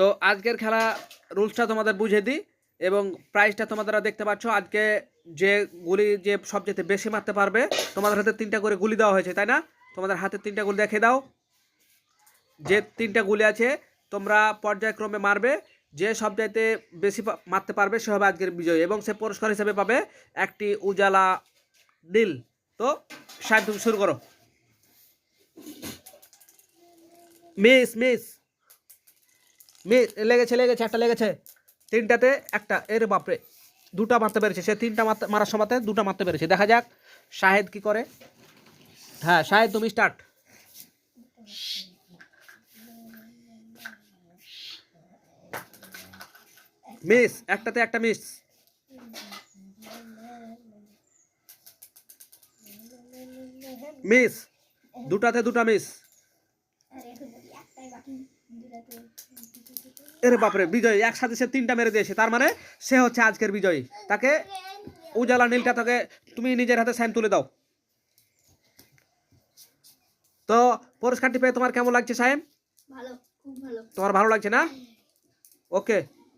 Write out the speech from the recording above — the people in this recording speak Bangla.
তো আজকের খেলা রুলসটা তোমাদের বুঝে দিই এবং প্রাইসটা তোমাদের দেখতে পাচ্ছ, আজকে যে গুলি যে সবচেয়ে বেশি মারতে পারবে, তোমাদের হাতে তিনটা করে গুলি দেওয়া হয়েছে, তাই না? তোমাদের হাতে তিনটা গুলি দেখে দাও। যে তিনটা গুলি আছে, তোমরা পর্যায়ক্রমে মারবে, যে সব সবচাইতে বেশি মারতে পারবে সে হবে আজকের বিজয়ী এবং সে পুরস্কার হিসেবে পাবে একটি উজালা নীল। তো সাহেব তুমি শুরু করো। Miss miss. লেগেছে লেগেছে, একটা লেগেছে। তিনটাতে একটা, এর বাপরে। দুটা মারতে পেরেছে। সে তিনটা মারতে, মারার সময়তে দুটা মারতে পেরেছে। দেখা যাক, শাহেদ কি করে? হ্যাঁ শাহেদ তুমি স্টার্ট মিস, একটাতে একটা মিস। মিস, দুটাতে দুটা মিস। এর বাপরে বিজয় একসাথে সে তিনটা মেরে দিয়েছে। তার মানে সে হচ্ছে আজকের বিজয়ী। তাকে উজালা নীলটা তাকে তুমি নিজের হাতে সাইন তুলে দাও। তো পুরস্কারটি পেয়ে তোমার কেমন লাগছে সাইন ভালো তোমার ভালো লাগছে না? ওকে।